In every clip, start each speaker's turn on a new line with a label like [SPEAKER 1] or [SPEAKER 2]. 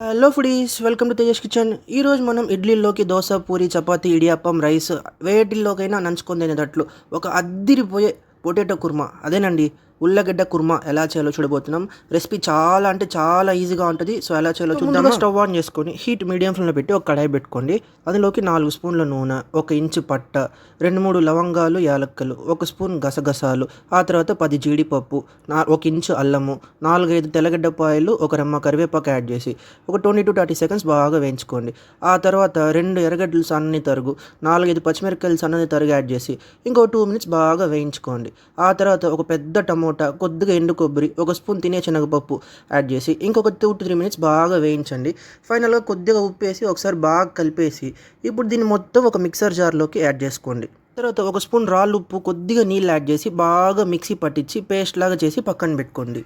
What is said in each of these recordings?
[SPEAKER 1] Hello foodies welcome to Tejas kitchen ఈరోజు మనం ఇడ్లీలోకి దోశ పూరి చపాతీ ఇడియాప్పం రైస్ వేటిల్లోకైనా నంచుకొని తినేటట్లు. ఒక అద్దిరిపోయే పొటాటో కుర్మా. అదేనండి? ఉల్లగడ్డ కుర్మా ఎలా చేయాలో చూడబోతున్నాం. రెసిపీ చాలా అంటే చాలా ఈజీగా ఉంటుంది. సో ఎలా చేయాలో చూద్దాం స్టవ్ ఆన్ చేసుకొని హీట్ మీడియం ఫ్లేమ్లో పెట్టి ఒక కడాయి పెట్టుకోండి. అందులోకి నాలుగు స్పూన్ల నూనె ఒక ఇంచు పట్ట రెండు మూడు లవంగాలు యాలక్కలు ఒక స్పూన్ గసగసాలు ఆ తర్వాత పది జీడిపప్పు నా ఒక ఇంచు అల్లము నాలుగైదు తెల్లగడ్డ పాయలు ఒక రెమ్మ కరివేపాకు యాడ్ చేసి ఒక ట్వంటీ టు థర్టీ సెకండ్స్ బాగా వేయించుకోండి. ఆ తర్వాత రెండు ఎర్రగడ్డలు సన్నని తరుగు నాలుగైదు పచ్చిమిరపకాయలు సన్నని తరుగు యాడ్ చేసి ఇంకో టూ మినిట్స్ బాగా వేయించుకోండి. ఆ తర్వాత ఒక పెద్ద టమోటా కొద్దిగా ఎండు కొబ్బరి ఒక స్పూన్ తినే శనగపప్పు యాడ్ చేసి ఇంకొక టూ టు త్రీ మినిట్స్ బాగా వేయించండి. ఫైనల్గా కొద్దిగా ఉప్పు వేసి ఒకసారి బాగా కలిపేసి ఇప్పుడు దీన్ని మొత్తం ఒక మిక్సర్ జార్లోకి యాడ్ చేసుకోండి. తర్వాత ఒక స్పూన్ రాళ్ళు ఉప్పు కొద్దిగా నీళ్ళు యాడ్ చేసి బాగా మిక్సీ పట్టించి పేస్ట్ లాగా చేసి పక్కన పెట్టుకోండి.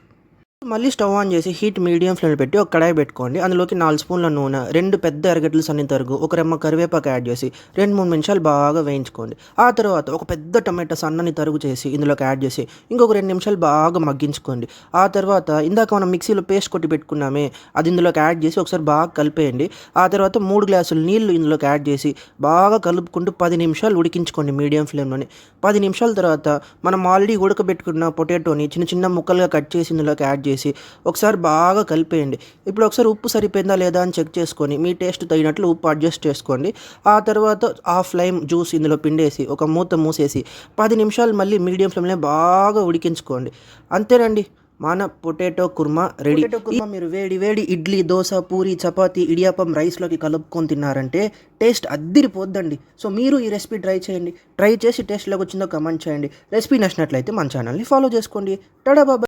[SPEAKER 1] మళ్ళీ స్టవ్ ఆన్ చేసి హీట్ మీడియం ఫ్లేమ్ పెట్టి ఒక కడాయి పెట్టుకోండి. అందులోకి నాలుగు స్పూన్ల నూనె రెండు పెద్ద ఎరగడ్డలు సన్ని తరుగు ఒక రెమ్మ కరివేపాకు యాడ్ చేసి రెండు మూడు నిమిషాలు బాగా వేయించుకోండి. ఆ తర్వాత ఒక పెద్ద టమాటా సన్నని తరుగు చేసి ఇందులోకి యాడ్ చేసి ఇంకొక రెండు నిమిషాలు బాగా మగ్గించుకోండి. ఆ తర్వాత ఇందాక మనం మిక్సీలో పేస్ట్ కొట్టి పెట్టుకున్నామే అది ఇందులోకి యాడ్ చేసి ఒకసారి బాగా కలిపేయండి. ఆ తర్వాత మూడు గ్లాసులు నీళ్ళు ఇందులోకి యాడ్ చేసి బాగా కలుపుకుంటూ పది నిమిషాలు ఉడికించుకోండి మీడియం ఫ్లేమ్లోని. పది నిమిషాల తర్వాత మనం ఆల్రెడీ ఉడకబెట్టుకున్న పొటాటోని చిన్న చిన్న ముక్కలుగా కట్ చేసి ఇందులోకి యాడ్ చేసి ఒకసారి బాగా కలిపేయండి. ఇప్పుడు ఒకసారి ఉప్పు సరిపోయిందా లేదా అని చెక్ చేసుకొని మీ టేస్ట్ తగినట్లు ఉప్పు అడ్జస్ట్ చేసుకోండి. ఆ తర్వాత హాఫ్ లైమ్ జ్యూస్ ఇందులో పిండేసి ఒక మూత మూసేసి పది నిమిషాలు మళ్ళీ మీడియం ఫ్లేమ్లో బాగా ఉడికించుకోండి. అంతేనండి. మన పొటాటో కుర్మా రెడీ. కుర్మా మీరు వేడి వేడి ఇడ్లీ దోశ పూరి చపాతీ ఇడియాపం రైస్లోకి కలుపుకొని తిన్నారంటే టేస్ట్ అద్దిరిపోద్దండి. సో మీరు ఈ రెసిపీ ట్రై చేయండి. ట్రై చేసి టేస్ట్లోకి వచ్చిందో కమెంట్ చేయండి. రెసిపీ నచ్చినట్లయితే మన ఛానల్ని ఫాలో చేసుకోండి. టడా బాబా